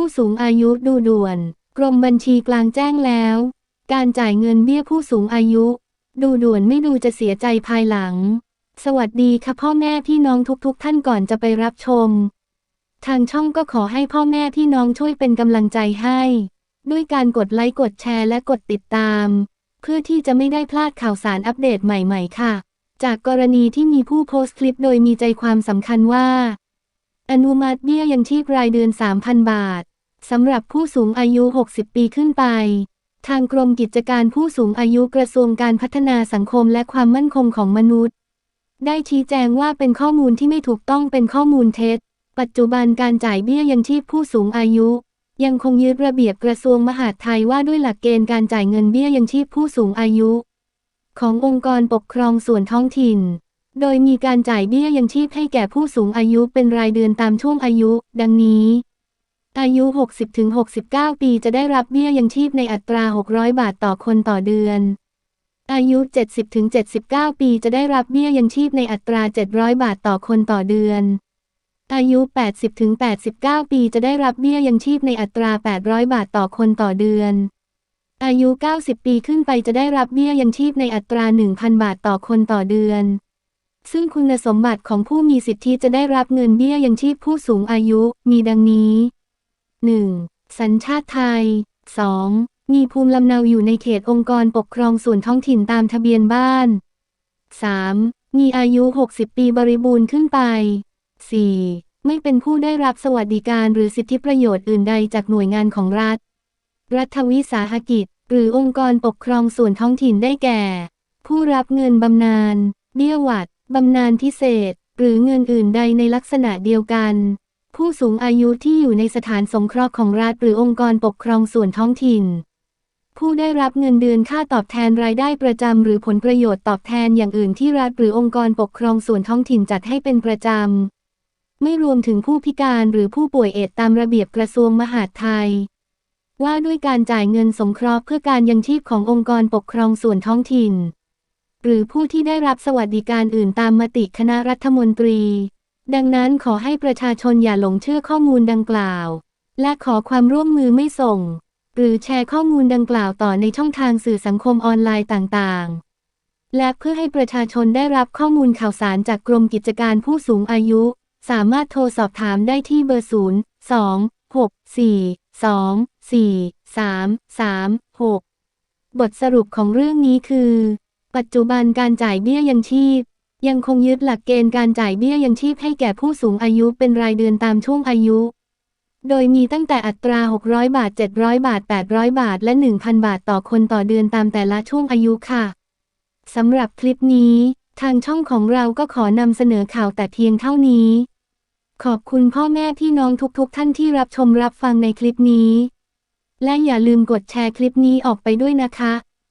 ผู้สูงอายุดูด่วน กรมบัญชีกลางแจ้งแล้ว การจ่ายเงินเบี้ยผู้สูงอายุ ดูด่วนไม่ดูจะเสียใจภายหลัง สวัสดีค่ะพ่อแม่พี่น้องทุกๆท่านก่อนจะไปรับชม ทางช่องก็ขอให้พ่อแม่พี่น้องช่วยเป็นกำลังใจให้ ด้วยการกดไลค์กดแชร์และกดติดตาม เพื่อที่จะไม่ได้พลาดข่าวสารอัปเดตใหม่ ๆ ค่ะ จากกรณีที่มีผู้โพสต์คลิปโดยมีใจความสำคัญว่าอนุมัติเบี้ยยังชีพรายเดือน 3,000 บาท สำหรับผู้สูงอายุ 60 ปีขึ้นไป ทางกรมกิจการผู้สูงอายุกระทรวงการพัฒนาสังคมและความมั่นคงของมนุษย์ ได้ชี้แจงว่าเป็นข้อมูลที่ไม่ถูกต้องเป็นข้อมูลเท็จ ปัจจุบันการจ่ายเบี้ยยังชีพผู้สูงอายุ ยังคงยึดระเบียบกระทรวงมหาดไทยว่าด้วยหลักเกณฑ์การจ่ายเงินเบี้ยยังชีพผู้สูงอายุ ขององค์กรปกครองส่วนท้องถิ่น โดยมีการจ่ายเบี้ยยังชีพให้แก่ผู้สูงอายุเป็นรายเดือนตามช่วงอายุ ดังนี้ อายุ 60-69 ปีจะได้รับเบี้ยยังชีพในอัตรา 600 บาทต่อคนต่อเดือน อายุ 70-79 ปีจะได้รับเบี้ยยังชีพในอัตรา 700 บาทต่อคนต่อเดือน อายุ 80-89 ปีจะได้รับเบี้ยยังชีพในอัตรา 800 บาทต่อคนต่อเดือน อายุ 90 ปีขึ้นไปจะได้รับเบี้ยยังชีพในอัตรา 1,000 บาทต่อคนต่อเดือน ซึ่งคุณสมบัติของผู้มีสิทธิจะได้รับเงินเบี้ยยังชีพผู้สูงอายุมีดังนี้ 1. สัญชาติไทย 2. มีภูมิลำเนาอยู่ในเขตองค์กรปกครองส่วนท้องถิ่นตามทะเบียนบ้าน 3. มีอายุ 60 ปีบริบูรณ์ขึ้นไป 4. ไม่เป็นผู้ได้รับสวัสดิการหรือสิทธิประโยชน์อื่นใดจากหน่วยงานของรัฐ รัฐวิสาหกิจ หรือองค์กรปกครองส่วนท้องถิ่นได้แก่ ผู้รับเงินบำนาญเบี้ยหวัดบำนาญพิเศษ หรือเงินอื่นใดในลักษณะเดียวกัน ผู้สูงอายุที่อยู่ในสถานสงเคราะห์ของรัฐหรือองค์กรปกครองส่วนท้องถิ่น ผู้ได้รับเงินเดือนค่าตอบแทนรายได้ประจำหรือผลประโยชน์ตอบแทนอย่างอื่นที่รัฐหรือองค์กรปกครองส่วนท้องถิ่นจัดให้เป็นประจำ ไม่รวมถึงผู้พิการหรือผู้ป่วยเอดส์ตามระเบียบกระทรวงมหาดไทย ว่าด้วยการจ่ายเงินสงเคราะห์เพื่อการยังชีพขององค์กรปกครองส่วนท้องถิ่น หรือผู้ที่ได้รับสวัสดิการอื่นตามมติคณะรัฐมนตรี ดังนั้นขอให้ประชาชนอย่าหลงเชื่อข้อมูลดังกล่าว และขอความร่วมมือไม่ส่ง หรือแชร์ข้อมูลดังกล่าวต่อในช่องทางสื่อสังคมออนไลน์ต่างๆ และเพื่อให้ประชาชนได้รับข้อมูลข่าวสารจากกรมกิจการผู้สูงอายุ สามารถโทรสอบถามได้ที่เบอร์ 0 2 6 4 2 4 3 3 6 บทสรุปของเรื่องนี้คือ ปัจจุบันการจ่ายเบี้ยยังชีพ ยังคงยึดหลักเกณฑ์การจ่ายเบี้ยยังชีพให้แก่ผู้สูงอายุเป็นรายเดือนตามช่วงอายุ โดยมีตั้งแต่อัตรา 600 บาท 700 บาท 800 บาท และ 1,000 บาทต่อคนต่อเดือนตามแต่ละช่วงอายุค่ะ สำหรับคลิปนี้ ทางช่องของเราก็ขอนำเสนอข่าวแต่เพียงเท่านี้ ขอบคุณพ่อแม่พี่น้องทุกๆท่านที่รับชมรับฟังในคลิปนี้ และอย่าลืมกดแชร์คลิปนี้ออกไปด้วยนะคะ